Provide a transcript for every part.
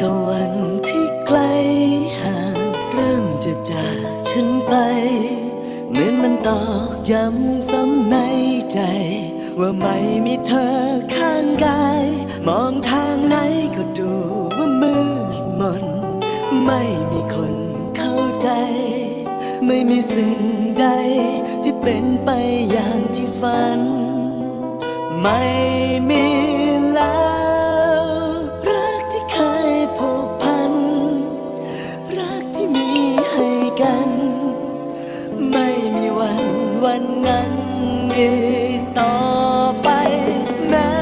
ตะวันที่ไกลห่างเริ่มจะจากฉันไป เหมือนมันตอกย้ำซ้ำในใจ ว่าไม่มีเธอข้างกาย มองทางไหนก็ดูว่ามืดมน ไม่มีคนเข้าใจ ไม่มีสิ่งใดที่เป็นไปอย่างที่ฝัน ไม่มีแล้ว วันนั้นอีกต่อไป แม้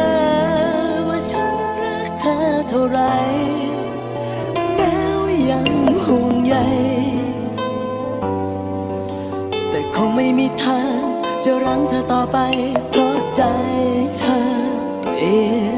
ว่าฉันรักเธอเท่าไรแม้ว่ายังห่วงใยแต่คงไม่มีทางจะรั้งเธอต่อไป เพราะใจเธอเปลี่ยน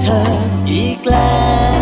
เธออีกแล้ว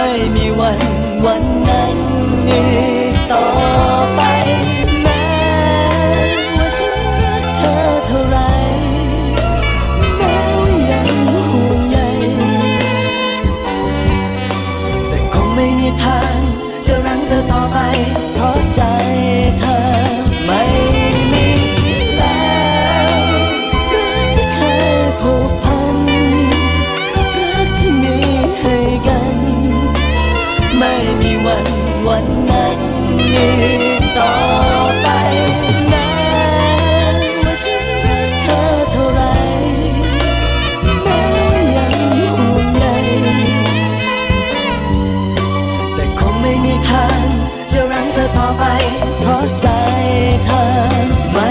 ไม่มีวันวันนั้นอีกต่อไป แม้ว่าฉันรักเธอเท่าไรแม้ว่ายังห่วงใยแต่คงไม่มีทางจะรังเธอต่อไป เพราะใจ ธอต่อไป เพราะใจเธอไม่